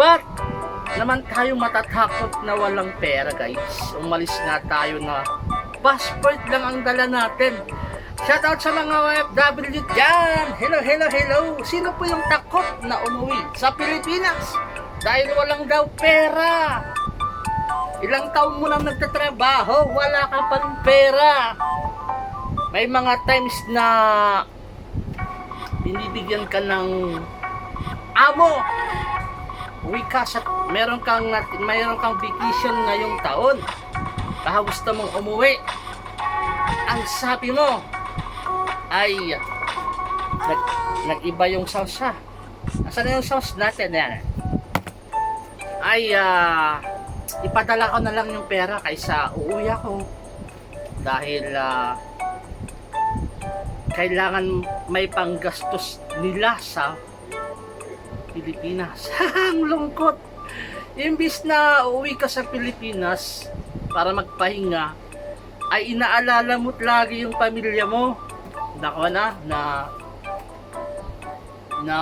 But, naman tayo matatakot na walang pera guys. Umalis nga tayo na passport lang ang dala natin. Shoutout sa mga OFW dyan! Hello, hello, hello! Sino po yung takot na umuwi sa Pilipinas? Dahil walang daw pera. Ilang taon mo nang nagtatrabaho, wala ka pa pera. May mga times na binibigyan ka ng amo. Uwi ka sa, meron kang, meron kang vacation ngayong taon. Baka gusto mong umuwi. Ang sabi mo, ay nag, nag-iba yung ha. Asan yung sauce natin? Yan. Ay, ah, ipadala ko na lang yung pera kaysa uuwi ako. Dahil, ah, kailangan may panggastos nila sa Pilipinas. Ang lungkot. Imbis na uuwi ka sa Pilipinas para magpahinga, ay inaalala mo't lagi yung pamilya mo. Nako na, na na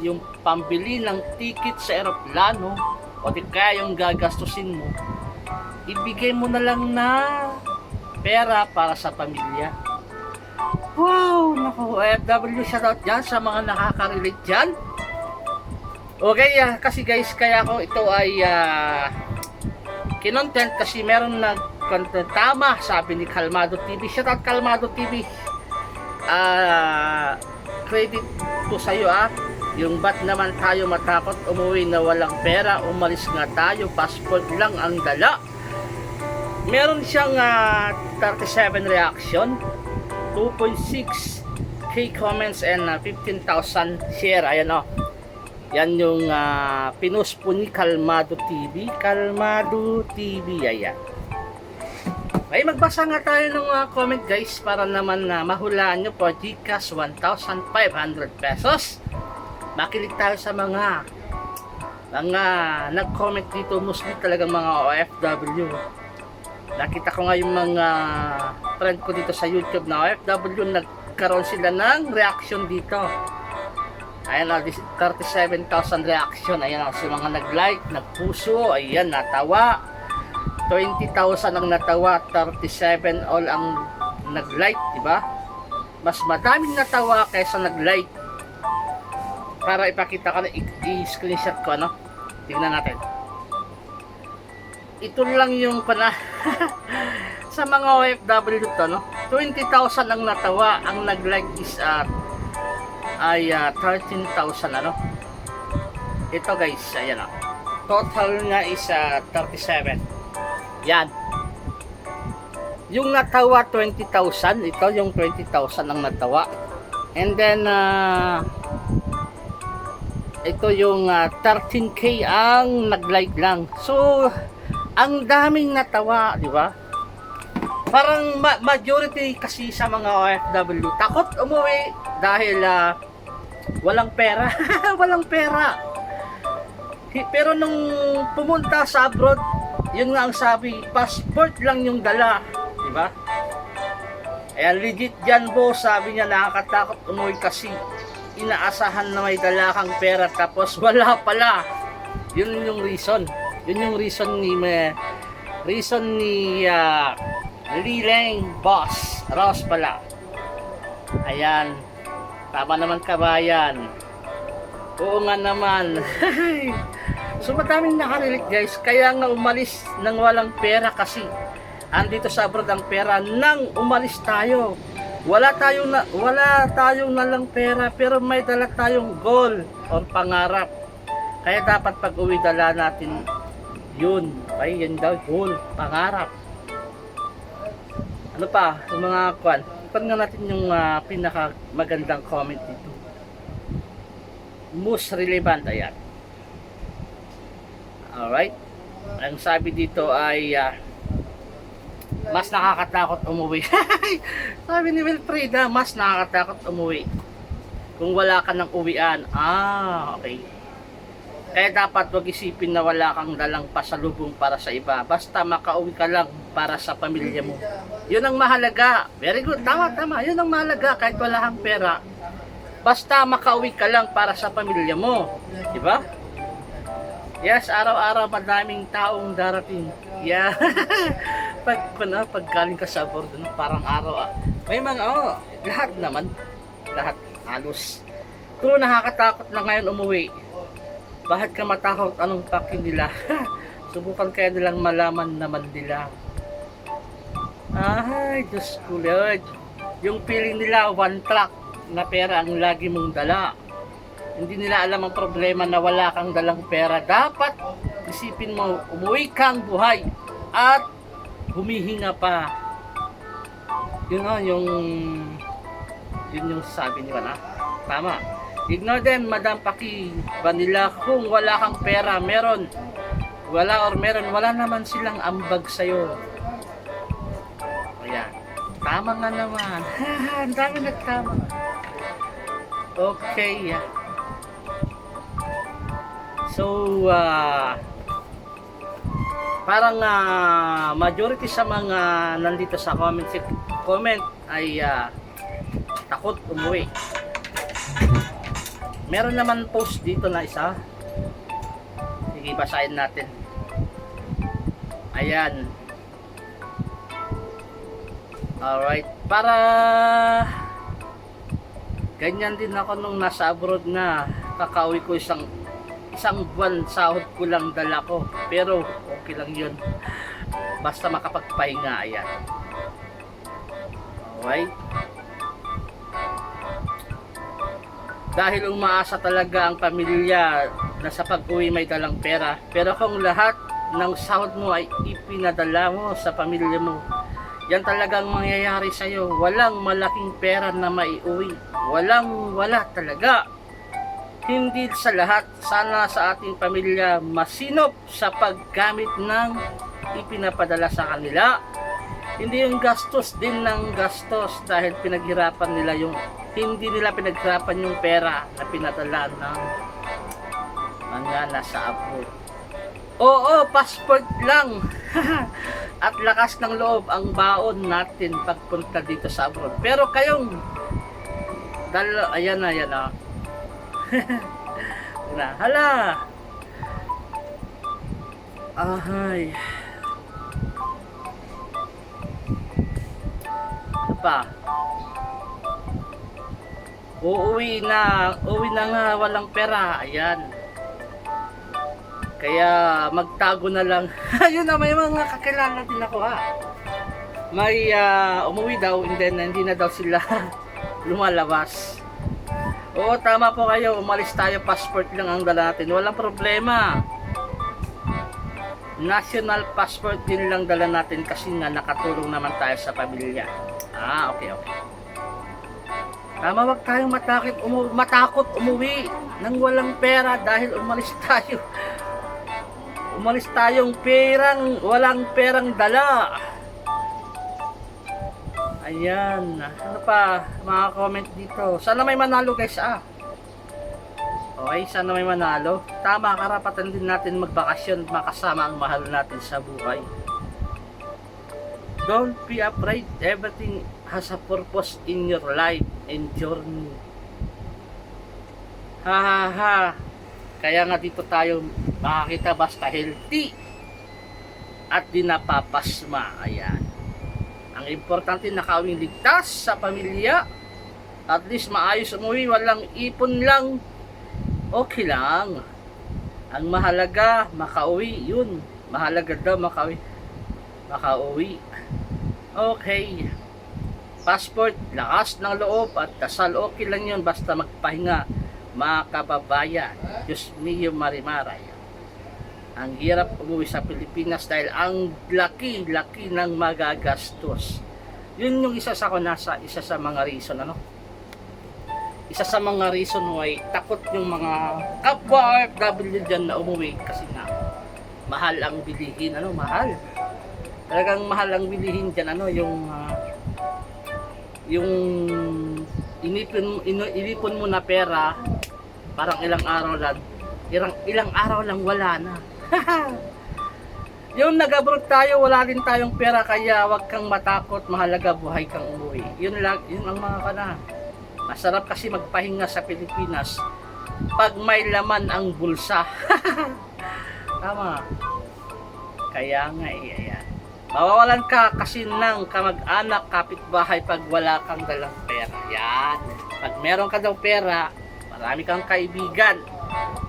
yung pambili ng ticket sa eroplano o di kaya yung gagastusin mo ibigay mo na lang na pera para sa pamilya wow! Naku OFW shoutout dyan sa mga nakaka-relate dyan. Okay ah, kasi guys kaya ko ito ay ah, kinontent kasi meron content tama sabi ni Kalmado TV shoutout Kalmado TV ah credit to sa iyo ah. Yung ba't naman tayo matakot umuwi na walang pera umalis nga tayo passport lang ang dala. Meron siyang ah, 37 reaction 2.6 k comments and ah, 15,000 share ayan oh yan yung uh, pinost po ni Kalmado TV Kalmado TV ayan ay magbasa nga tayo ng mga comment guys para naman na mahulaan nyo po Gcash 1,500 pesos. Makilig tayo sa mga mga nag-comment dito mostly talagang mga OFW. Nakita ko nga yung mga friend ko dito sa YouTube na OFW nagkaroon sila ng reaction dito. Ayan o, 37,000 reaction. Ayan o, sa mga nag-like, nagpuso, ayan, natawa. 20,000 ang natawa, 37 all ang nag-like, di ba? Mas madaming natawa kaysa nag-like. Para ipakita ko na, i-screenshot ko, ano? Tingnan natin. Ito lang yung pana sa mga OFW to, no? 20,000 ang natawa, ang nag-like is at ay ah, 13,000 ano? Ito guys, ayan o. Total nga is ah, 37. Yan. Yung natawa 20,000, ito yung 20,000 ang natawa. And then uh, ito yung ah, 13k ang nag-like lang. So ang daming natawa, di ba? Parang ma- majority kasi sa mga OFW takot umuwi dahil ah, walang pera. walang pera. Pero nung pumunta sa abroad, yun nga ang sabi, passport lang yung dala, di ba? Ayan, legit dyan bo, sabi niya nakakatakot umuwi kasi inaasahan na may dala kang pera tapos wala pala. Yun yung reason. Yun yung reason ni me, reason ni uh, Lileng Boss Ross pala. Ayan. Tama naman kabayan. Oo nga naman. so madaming nakarelate guys. Kaya nga umalis nang walang pera kasi andito sa abroad ang pera nang umalis tayo. Wala tayong na, wala tayong nalang pera pero may dala tayong goal o pangarap. Kaya dapat pag uwi dala natin yun. Ay, yun daw. Goal, pangarap. Ano pa, yung mga kwan. Ipan nga natin yung ah, pinaka magandang comment dito. Most relevant ayan. Alright. Ang sabi dito ay ah, mas nakakatakot umuwi. Sabi ni Wilfreda mas nakakatakot umuwi. Kung wala ka ng uwian. Ah okay kaya dapat wag isipin na wala kang dalang pasalubong para sa iba basta makauwi ka lang para sa pamilya mo yun ang mahalaga very good tama tama yun ang mahalaga kahit wala kang pera Basta makauwi ka lang para sa pamilya mo. Di ba? Yes, araw-araw madaming taong darating. Yeah. pag ano, pag galing ka sa abroad, ano, parang araw ah. May mga oh, lahat naman. Lahat halos. Pero nakakatakot na ngayon umuwi. Bakit ka matakot? Anong pakin nila? Subukan kaya nilang malaman naman nila. Ay, Diyos ko Lord. Yung feeling nila, one track na pera ang lagi mong dala. Hindi nila alam ang problema na wala kang dalang pera. Dapat isipin mo, umuwi kang buhay at humihinga pa. Yun o, yung yun yung sabi niyo na. Tama. Ignore them, Madam Paki. Vanilla, kung wala kang pera, meron. Wala or meron, wala naman silang ambag sa'yo. Ayan. Tama nga naman. Ang dami nagtama. Okay. So, ah, parang ah, majority sa mga nandito sa comment comment ay ah, takot umuwi. Meron naman post dito na isa. Sige, basahin natin. Ayan. Alright. Para ganyan din ako nung nasa abroad na kakauwi ko isang isang buwan sahod ko lang dala ko pero okay lang yun basta makapagpahinga ayan alright dahil umaasa talaga ang pamilya na sa pag-uwi may dalang pera. Pero kung lahat ng sahod mo ay ipinadala mo sa pamilya mo yan talagang mangyayari sa'yo. Walang malaking pera na maiuwi. Walang wala talaga. Hindi sa lahat, sana sa ating pamilya masinop sa paggamit ng ipinapadala sa kanila. Hindi yung gastos din ng gastos dahil pinaghirapan nila yung hindi nila pinaghirapan yung pera na pinadala ng mga nasa abroad. Oo, passport lang. At lakas ng loob ang baon natin pagpunta dito sa abroad. Pero kayong dal ayan na, ayan na. na, hala. Ahay. Ano pa? Uuwi na, uwi na nga, walang pera. Ayan. Kaya magtago na lang. Ayun na, may mga kakilala din ako ha. May ah, umuwi daw, and then hindi na daw sila lumalabas. Oo, tama po kayo. Umalis tayo, passport lang ang dala natin. Walang problema. National passport din lang dala natin kasi nga nakatulong naman tayo sa pamilya. Ah, okay, okay. Tama, wag tayong matakot, umu matakot umuwi nang walang pera dahil umalis tayo. Umalis tayong perang, walang perang dala. Ayan. Ano pa? Mga comment dito. Sana may manalo guys ah. Okay, sana may manalo. Tama, karapatan din natin magbakasyon makasama ang mahal natin sa buhay. Don't be afraid. Everything has a purpose in your life and journey. Ha ha ha. Kaya nga dito tayo makakita basta healthy at di napapasma. Ayan. Ang importante nakawing ligtas sa pamilya. At least maayos umuwi, walang ipon lang. Okay lang. Ang mahalaga, makauwi. Yun. Mahalaga daw makauwi. Makauwi. Okay. Passport, lakas ng loob at dasal. Okay lang yun basta magpahinga. Mga kababayan. Diyos mio marimaray ang hirap umuwi sa Pilipinas dahil ang laki-laki ng magagastos. Yun yung isa sa ko nasa isa sa mga reason ano. Isa sa mga reason why takot yung mga kapwa OFW dyan na umuwi kasi nga mahal ang bilihin ano mahal. Talagang mahal ang bilihin dyan ano yung ah, yung inipon ino, inipon mo na pera parang ilang araw lang ilang ilang araw lang wala na yung nag-abroad tayo, wala din tayong pera kaya wag kang matakot, mahalaga buhay kang umuwi. Yun lang, yun ang mga kana. Masarap kasi magpahinga sa Pilipinas pag may laman ang bulsa. Tama. Kaya nga eh, ayan. Mawawalan ka kasi ng kamag-anak, kapitbahay pag wala kang dalang pera. Yan. Pag meron ka daw pera, marami kang kaibigan.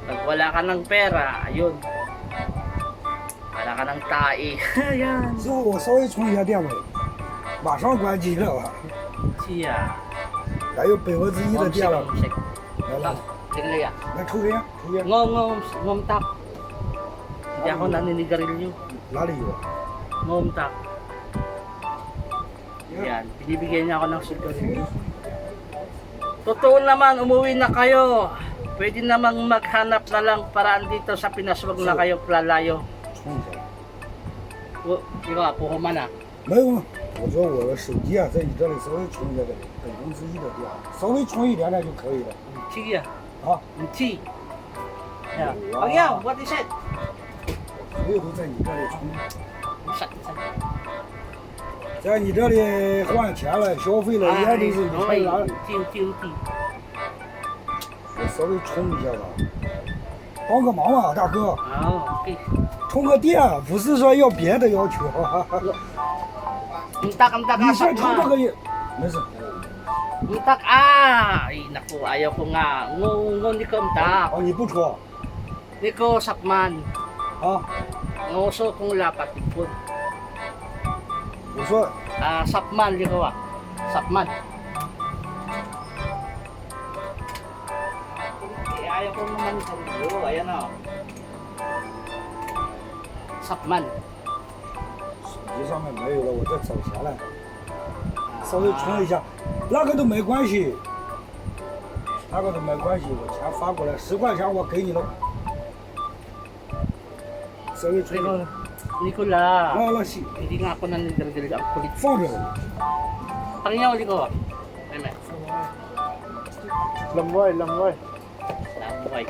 Pag wala ka ng pera, ayun. Wala ka ng tae. Ayan. 之后我稍微充一下电位，马上关机了啊！ Siya. 还有百分之一的电了， Ngomsik, ngomsik. 来来 Lang, tingnan ya. 来抽根烟，抽烟， Ngom, ngom, ngom tap. Hindi ako naninigarilyo. 哪里有？ Ngom tap. Yan, binibigyan niya ako ng sigarilyo. Totoo naman, umuwi na kayo. Pwede namang maghanap na lang paraan dito sa Pinas. Huwag na kayo plalayo. 充一下。 O, di ba, puho man ah. 没有，我说我的手机啊，在你这里稍微充一下的百分之一的电，稍微充一点点就可以了 Sige ah. 啊。 Chi. Yan. Oh, yeah, what is it? 所有都在你这里充， 在你这里换钱了，消费了，也得是你承担。进进地。稍微充一下吧，帮个忙吧，大哥。啊，给。充个电，不是说要别的要求。你大哥，你大，先充这个，没事。你大啊，哎，那个哎呀，红啊，我我你可么？哦，你不充。你给我十万。啊。我说 Ah, sapman, di ko ah. Sapman. Eh, ayaw ko naman sa iyo. Ayan o. Sapman. 手机上面没有了，我再找钱了，稍微充一下，那个都没关系，那个都没关系，我钱发过来，十块钱我给你了，Sorry, sorry. Pero, Nicola, oh, wala si... hindi nga ako nang nandirdirig ang kulit. Follow. Pakinggan ulit ko. Meme. Lamboy, lamboy. Lamboy.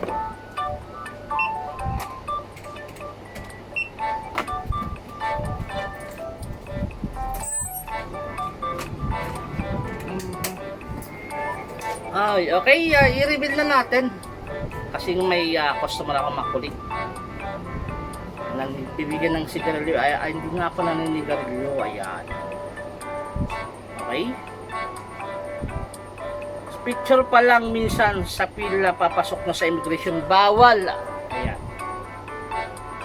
Ay, okay, uh, i-reveal na natin. Kasi may uh, customer ako makulit. Bibigyan ng sigarilyo, ay, ay hindi nga ako naninigarilyo, ayan. Okay? Picture pa lang minsan sa pila papasok na sa immigration, bawal. Ayan.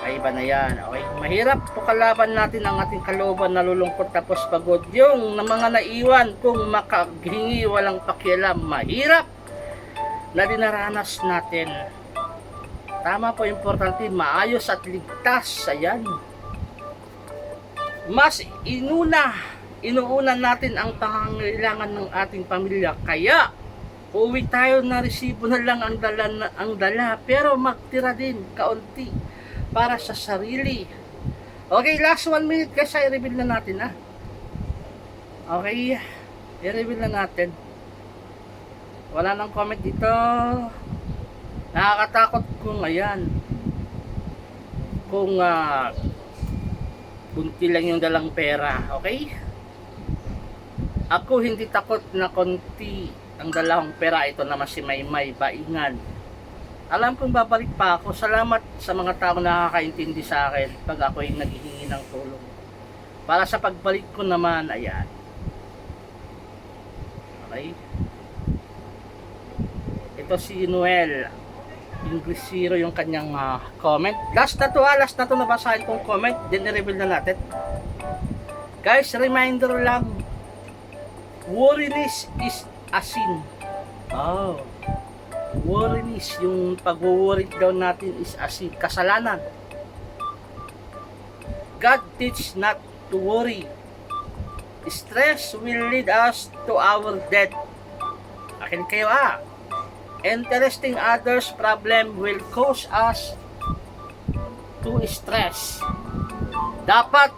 Ay iba na yan. Okay. Mahirap po kalaban natin ang ating kalooban, nalulungkot tapos pagod. Yung na mga naiwan kung makaghingi walang pakialam, mahirap na dinaranas natin. Tama po, importante, maayos at ligtas. Ayan. Mas inuna, inuuna natin ang pangangailangan ng ating pamilya. Kaya, Uwi tayo na resibo na lang ang dala, ang dala pero magtira din kaunti para sa sarili. Okay, last one minute guys, i-reveal na natin ah. Okay, i-reveal na natin. Wala nang comment dito. Nakakatakot kung ayan. Kung ah, bunti lang yung dalang pera, okay? Ako hindi takot na konti ang dalawang pera ito naman si Maymay Baingan. Alam kong babalik pa ako. Salamat sa mga tao na nakakaintindi sa akin pag ako ay naghihingi ng tulong. Para sa pagbalik ko naman, ayan. Okay? Ito si Noel. English Zero yung kanyang ah, comment. Last na to ha, last na to nabasahin kong comment. Then i-reveal na natin. Guys, reminder lang. Worriness is asin. Oh. Worriness, yung pag-worry daw natin is asin. Kasalanan. God teach not to worry. Stress will lead us to our death. Akin kayo ah. Interesting others problem will cause us to stress. Dapat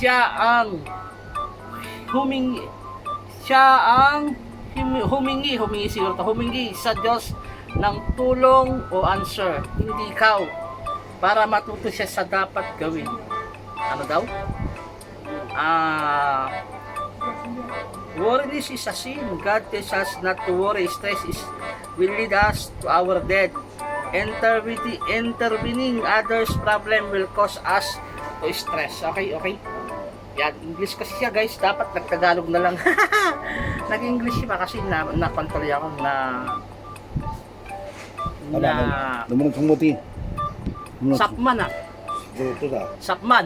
siya ang humingi siya ang humi- humingi, humingi siguro to, humingi sa Diyos ng tulong o answer, hindi ikaw, para matuto siya sa dapat gawin. Ano daw? Ah, worry is a sin. God tells us not to worry. Stress is will lead us to our death. intervening, intervening others problem will cause us to stress. Okay, okay. Yan, English kasi siya guys. Dapat nagtagalog na lang. Nag-English siya kasi na, na-control ako na na 너무나 정보티. 너무나 sakman ah. 또다. Sakman.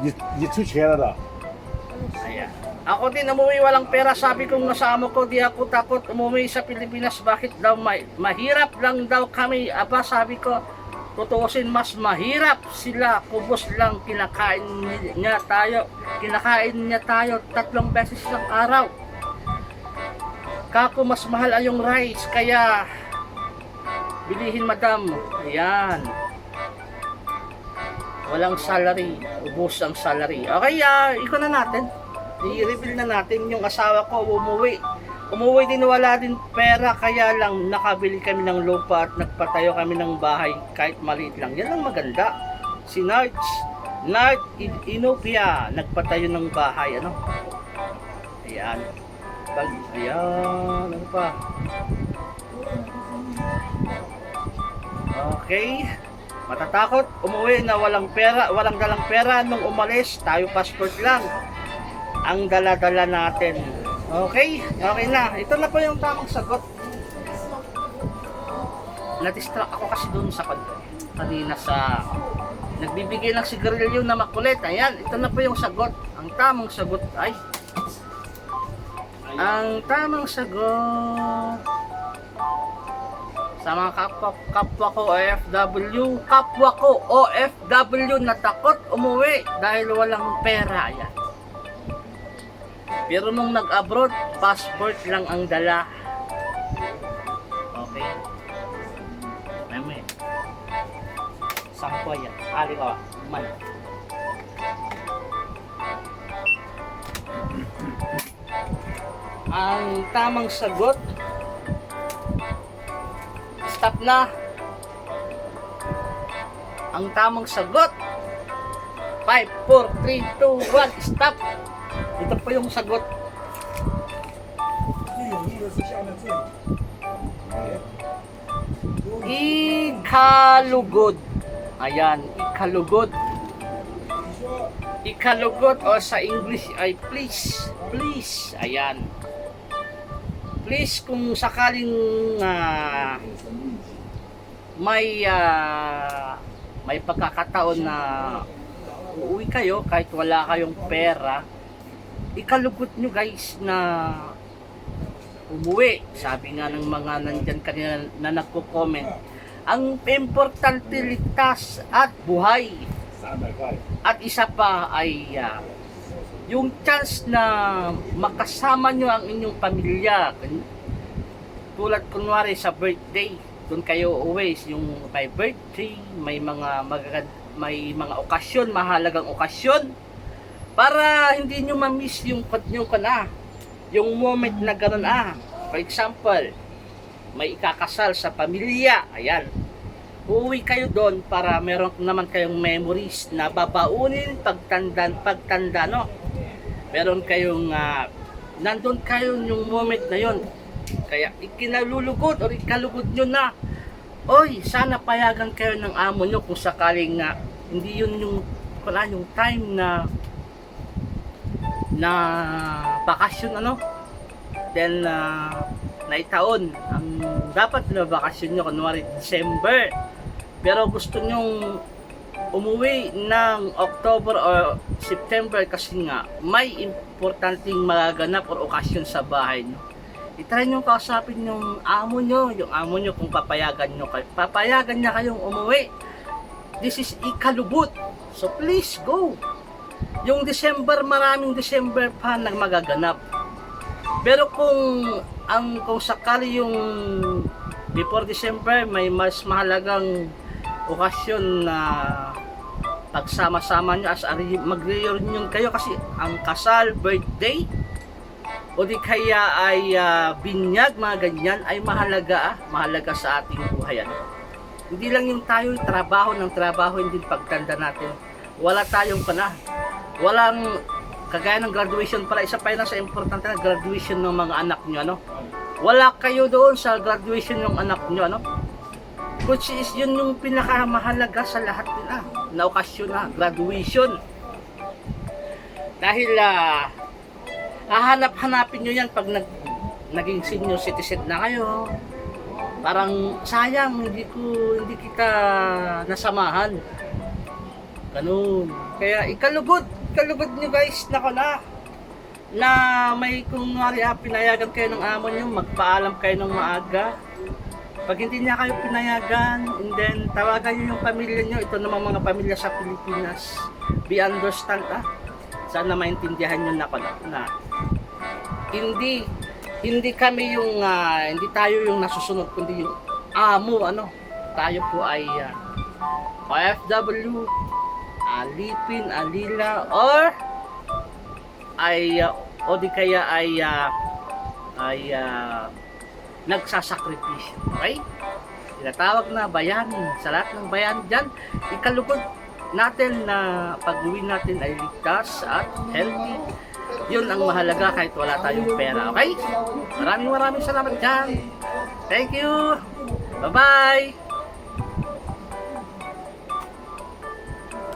니, 니 투치해라. Ayan. Ako din umuwi walang pera. Sabi kong nasama ko, di ako takot umuwi sa Pilipinas. Bakit daw ma- mahirap lang daw kami? Aba, sabi ko, tutuusin mas mahirap sila. Kubos lang kinakain ni- niya tayo. Kinakain niya tayo tatlong beses isang araw. Kako, mas mahal ay yung rice. Kaya, bilihin madam. Ayan. Walang salary. Ubus ang salary. Okay, ah, iko na natin. I-reveal na natin yung asawa ko umuwi. Umuwi din wala din pera kaya lang nakabili kami ng lupa at nagpatayo kami ng bahay kahit maliit lang. Yan ang maganda. Si Narch, Narch In- Inopia, nagpatayo ng bahay. Ano? Ayan. Pag, ayan. Ano pa? Okay. Matatakot, umuwi na walang pera, walang dalang pera nung umalis, tayo passport lang ang dala-dala natin. Okay? Okay na. Ito na po yung tamang sagot. Na-distract ako kasi doon sa kanina sa nagbibigay ng sigarilyo na makulit. Ayan, ito na po yung sagot. Ang tamang sagot ay ang tamang sagot sa mga kapwa, kapwa ko OFW, kapwa ko OFW na takot umuwi dahil walang pera. Ayan. Pero nung nag-abroad, passport lang ang dala. Okay. Meme. Sampo yan. Ali ko. Man. Ang tamang sagot Stop na. Ang tamang sagot 5, 4, 3, 2, 1, stop. Ito po yung sagot. Ikalugod. Ayan, ikalugod. Ikalugod o sa English ay please, please. Ayan. Please kung sakaling uh, may uh, may pagkakataon na uuwi kayo kahit wala kayong pera ikalugot nyo guys na umuwi. Sabi nga ng mga nandyan kanina na nagko-comment. Ang importante ligtas at buhay. At isa pa ay uh, yung chance na makasama nyo ang inyong pamilya. Tulad kunwari sa birthday, doon kayo always yung may birthday, may mga magagad, may mga okasyon, mahalagang okasyon para hindi nyo ma-miss yung nyo ka na. Yung moment na ganun ah. For example, may ikakasal sa pamilya. Ayan uuwi kayo doon para meron naman kayong memories na babaunin pagtanda pagtanda no meron kayong ah, nandun kayo yung moment na yon kaya ikinalulugod or ikalugod nyo na oy sana payagan kayo ng amo nyo kung sakaling nga hindi yun yung wala yung time na na bakasyon ano? Then uh, naitaon ang dapat na bakasyon nyo kunwari December. Pero gusto nyong umuwi ng October or September kasi nga may importanteng magaganap or okasyon sa bahay nyo. Itry nyo kausapin yung amo nyo yung amo nyo kung papayagan nyo kayo. Papayagan niya kayong umuwi. This is ikalubot so please go yung December maraming December pa na magaganap pero kung ang kung sakali yung before December may mas mahalagang okasyon na pagsama-sama nyo as mag-reunion kayo kasi ang kasal, birthday o di kaya ay ah, binyag, mga ganyan ay mahalaga, ah, mahalaga sa ating buhay. Ano? Hindi lang yung tayo trabaho ng trabaho, hindi pagtanda natin. Wala tayong kana. Walang kagaya ng graduation pala, isa pa yun sa importante na graduation ng mga anak nyo, ano? Wala kayo doon sa graduation ng anak nyo, ano? Which is yun yung pinakamahalaga sa lahat nila na okasyon na, graduation. Dahil ah, hahanap-hanapin nyo yan pag nag, naging senior citizen na kayo. Parang sayang, hindi ko, hindi kita nasamahan. Ganun. Kaya ikalugod, ikalugod nyo guys, nako na na may kung nga pinayagan kayo ng amo nyo, magpaalam kayo ng maaga. Pag hindi niya kayo pinayagan, and then tawagan nyo yung pamilya nyo, ito naman mga pamilya sa Pilipinas. Be understand ah. Sana maintindihan nyo na pala na hindi hindi kami yung ah, hindi tayo yung nasusunod kundi yung amo ano tayo po ay ah, OFW alipin alila or ay uh, o di kaya ay uh, ay uh, nagsasakripisyo. Okay? Tinatawag na bayan sa lahat ng bayan dyan. Ikalugod natin na pag-uwi natin ay ligtas at healthy. Yun ang mahalaga kahit wala tayong pera. Okay? Maraming maraming salamat dyan. Thank you. Bye-bye.